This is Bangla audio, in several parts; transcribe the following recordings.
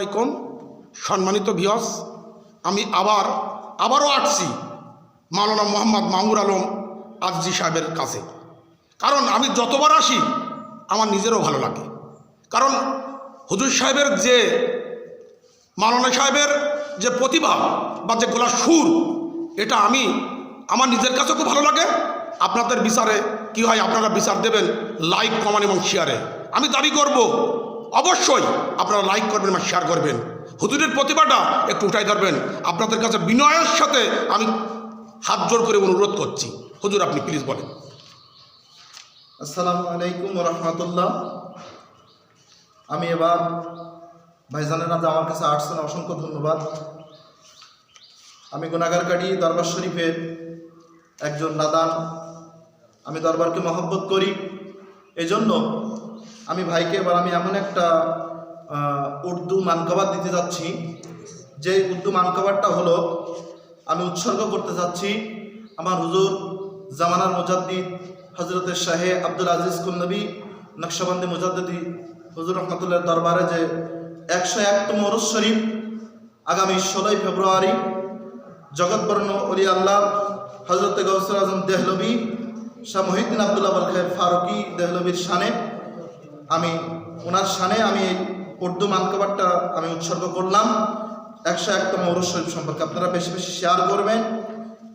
আলাইকুম, সম্মানিত ভিয়স আমি আবার, আবারও আসছি মাওলানা মোহাম্মদ মামুর আলম আজজি সাহেবের কাছে। কারণ আমি যতবার আসি, আমার নিজেরও ভালো লাগে। কারণ হুজুর সাহেবের যে, মাওলানা সাহেবের যে প্রতিভা বা যে গোলা সুর, এটা আমি, আমার নিজের কাছেও খুব ভালো লাগে। আপনাদের বিচারে কি হয়, আপনারা বিচার দেবেন লাইক কমান এবং শেয়ারে আমি দাবি করব অবশ্যই আপনারা লাইক করবেন এবং শেয়ার করবেন। হুজুরের প্রতিভাটা একটু উঠাই ধরবেন। আপনাদের কাছে বিনয়ের সাথে আমি হাত জোর করে অনুরোধ করছি। হুজুর, আপনি প্লিজ বলেন। আসসালামু আলাইকুম রহমতুল্লাহ। আমি এবার ভাইজানেরা আমার কাছে আসছেন অসংখ্য ধন্যবাদ। আমি গুনাগারকারী দরবার শরীফের একজন নাদান আমি দরবারকে মহব্বত করি। এজন্য আমি ভাইকে এবার আমি এমন একটা উর্দু মানকাবাদ দিতে যাচ্ছি। যে উর্দু মানকাবাদটা হলো, আমি উৎসর্গ করতে যাচ্ছি আমার হুজুর জামানার মুজাদ্দিদ হজরতের শাহে আব্দুল আজিজ কুন্নবী, নকশবন্দি মুজাদ্দিদি হুজুর রহমতুল্লাহ দরবারে যে একশো একতম ওরস শরীফ আগামী ষোলোই ফেব্রুয়ারি জগৎবর্ণ অলি আল্লাহ হজরত গৌসর আজম দেহলবি, শাহ মহিউদ্দিন আবদুল্লাহ বলখের ফারুকি দেহলবির শানে আমি, ওনার সানে আমি উর্দু মানকাবারটা আমি উৎসর্গ করলাম। একশো একতম ওরস শরীফ সম্পর্কে আপনারা বেশি বেশি শেয়ার করবেন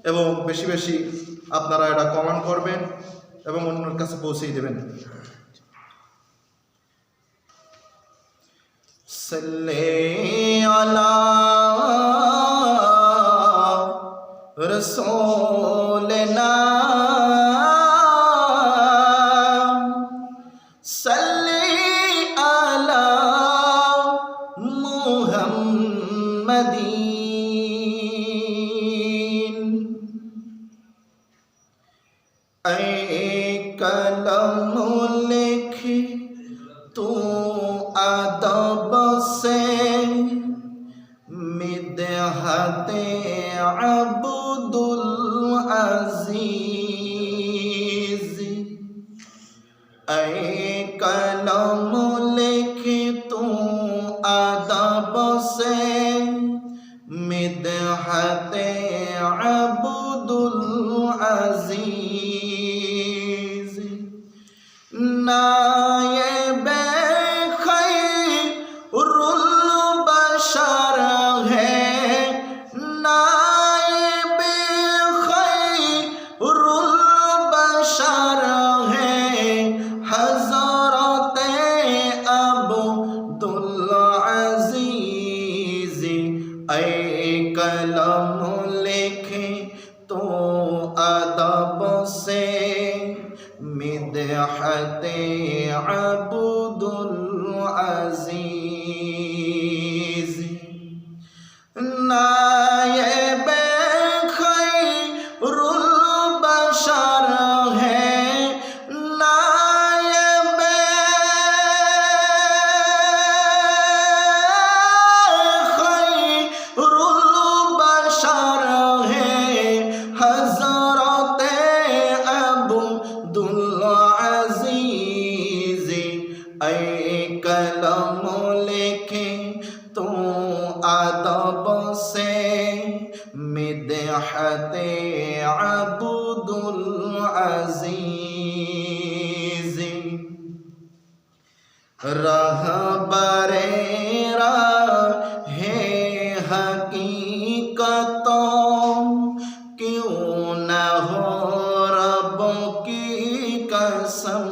এবং বেশি বেশি আপনারা এটা কমেন্ট করবেন এবং অন্যের কাছে পৌঁছেই দেবেন। রসোলনা محمدین اے کلم لکھ تو أدب سے مدحت عبد المدحة عبد العزيز. لا صيحة عبد العزيز رهبريرا ہے حقیقت کیوں نہ ہو رب کی قسم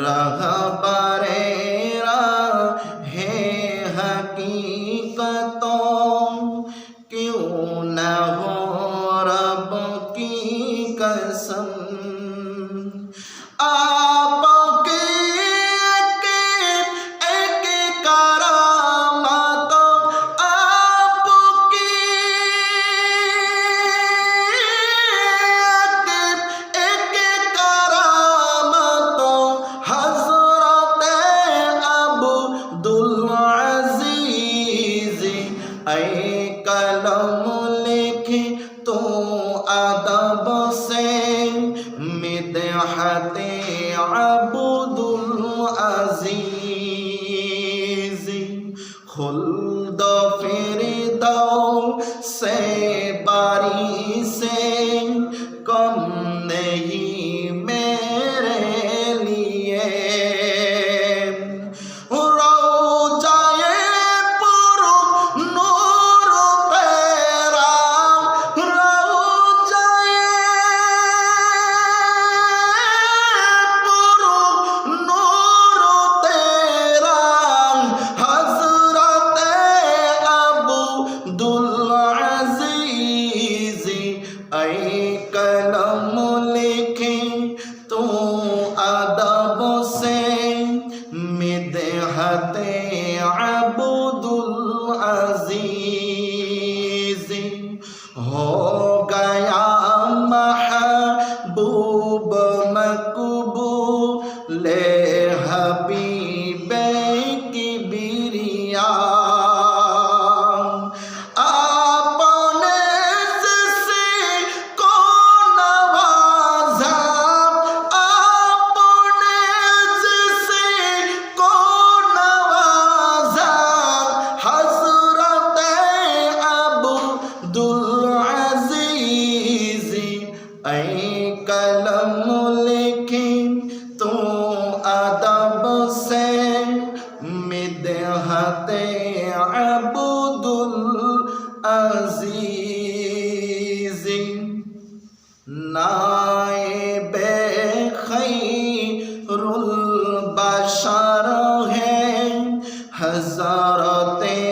رہبرے حقیقتوں न हो रब की कसम आप के एक एक कर আবুদুল আজিজ নাইবে খৈরুল বাশার হে হযরতে